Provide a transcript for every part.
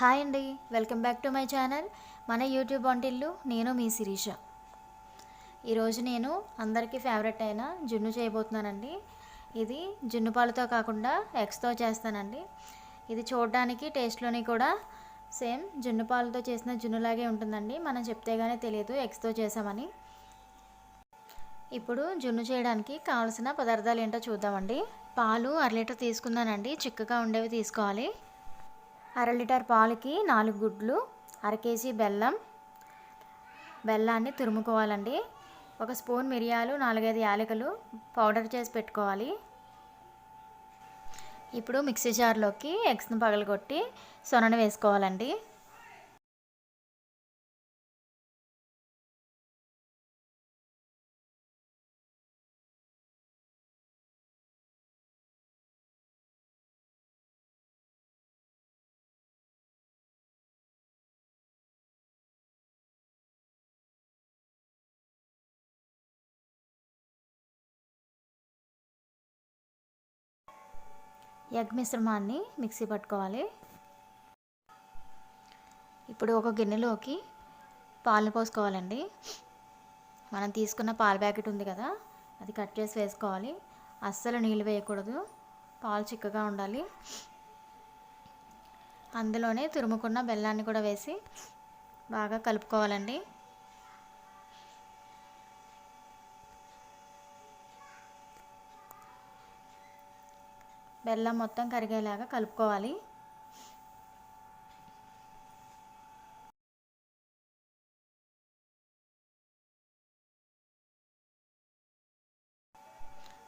Hi అండి. Welcome back to my channel. మన YouTube వంటిల్లు నేను మీ శిరీష. ఈరోజు నేను అందరికీ ఫేవరెట్ అయిన జున్ను చేయబోతున్నానండి. ఇది జున్ను పాలతో కాకుండా ఎగ్స్తో చేస్తానండి. ఇది చూడడానికి టేస్ట్లోని కూడా సేమ్ జున్ను పాలతో చేసిన జున్నులాగే ఉంటుందండి. మనం చెప్తే కానీ తెలియదు ఎగ్స్తో చేసామని. ఇప్పుడు జున్ను చేయడానికి కావాల్సిన పదార్థాలు ఏంటో చూద్దామండి. పాలు అర లీటర్ తీసుకున్నానండి. చిక్కగా ఉండేవి తీసుకోవాలి. అర లీటర్ పాలకి నాలుగు గుడ్లు అర కేజీ బెల్లం. బెల్లాన్ని తురుముకోవాలండి. ఒక స్పూన్ మిరియాలు నాలుగైదు యాలకులు పౌడర్ చేసి పెట్టుకోవాలి. ఇప్పుడు మిక్సీ జార్లోకి ఎగ్స్ను పగలగొట్టి సొనను వేసుకోవాలండి. ఎగ్ మిశ్రమాన్ని మిక్సీ పట్టుకోవాలి. ఇప్పుడు ఒక గిన్నెలోకి పాలు పోసుకోవాలండి. మనం తీసుకున్న పాల ప్యాకెట్ ఉంది కదా అది కట్ చేసి వేసుకోవాలి. అస్సలు నీళ్ళు వేయకూడదు పాలు చిక్కగా ఉండాలి. అందులోనే తురుముకున్న బెల్లాన్ని కూడా వేసి బాగా కలుపుకోవాలండి. బెల్లం మొత్తం కరిగేలాగా కలుపుకోవాలి.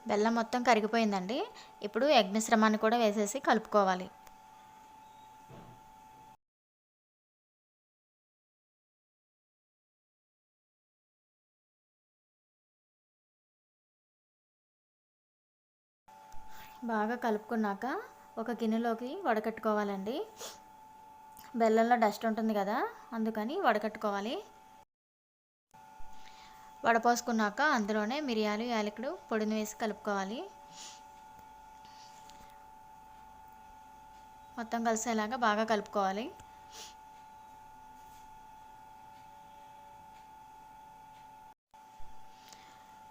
బెల్లం మొత్తం కరిగిపోయిందండి. ఇప్పుడు ఎగ్ మిశ్రమాన్ని కూడా వేసేసి కలుపుకోవాలి. బాగా కలుపుకున్నాక ఒక గిన్నెలోకి వడకట్టుకోవాలండి. బెల్లంలో డస్ట్ ఉంటుంది కదా అందుకని వడకట్టుకోవాలి. వడపోసుకున్నాక అందులోనే మిరియాలు యాలకులు పొడిని వేసి కలుపుకోవాలి. మొత్తం కలిసేలాగా బాగా కలుపుకోవాలి.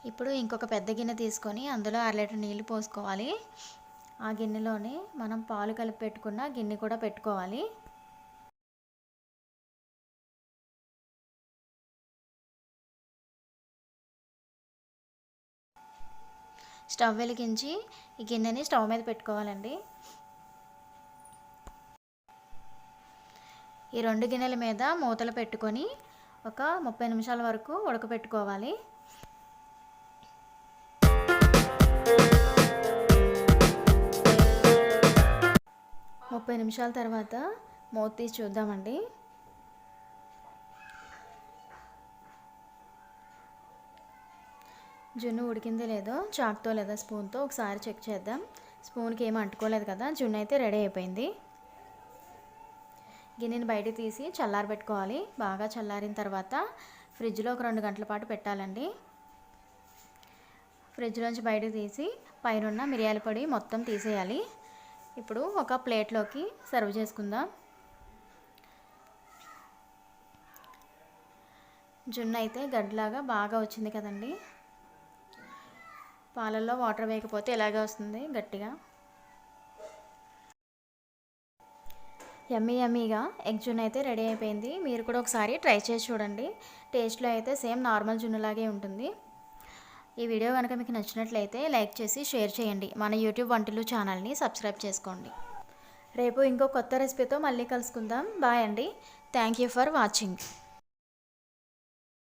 ఇప్పుడు ఇంకొక పెద్ద గిన్నె తీసుకొని అందులో అర లీటర్ నీళ్ళు పోసుకోవాలి. ఆ గిన్నెలోనే మనం పాలు కలిపి పెట్టుకున్న గిన్నె కూడా పెట్టుకోవాలి. స్టవ్ వెలిగించి ఈ గిన్నెని స్టవ్ మీద పెట్టుకోవాలండి. ఈ రెండు గిన్నెల మీద మూతలు పెట్టుకొని ఒక ముప్పై నిమిషాల వరకు ఉడకపెట్టుకోవాలి ముప్పై నిమిషాల తర్వాత మూత తీసి చూద్దామండి. జున్ను ఉడికిందో లేదో చాక్తో లేదా స్పూన్తో ఒకసారి చెక్ చేద్దాం. స్పూన్కి ఏం అంటుకోలేదు కదా జున్ను అయితే రెడీ అయిపోయింది. గిన్నెని బయట తీసి చల్లారబెట్టుకోవాలి. బాగా చల్లారిన తర్వాత ఫ్రిడ్జ్లో ఒక రెండు గంటల పాటు పెట్టాలండి. ఫ్రిడ్జ్లోంచి బయట తీసి పైనున్న మిరియాల పొడి మొత్తం తీసేయాలి. ఇప్పుడు ఒక ప్లేట్లోకి సర్వ్ చేసుకుందాం. జున్ను అయితే గడ్డలాగా బాగా వచ్చింది కదండి. పాలల్లో వాటర్ వేయకపోతే ఇలాగే వస్తుంది గట్టిగా. యమ్మీ యమ్మీగా ఎగ్ జున్ను అయితే రెడీ అయిపోయింది. మీరు కూడా ఒకసారి ట్రై చేసి చూడండి. టేస్ట్లో అయితే సేమ్ నార్మల్ జున్నులాగే ఉంటుంది. ఈ వీడియో కనుక మీకు నచ్చినట్లయితే లైక్ చేసి షేర్ చేయండి. మన యూట్యూబ్ వంటలు ఛానల్ని సబ్స్క్రైబ్ చేసుకోండి. రేపు ఇంకో కొత్త రెసిపీతో మళ్ళీ కలుసుకుందాం. బాయ్ అండి. Thank you for watching.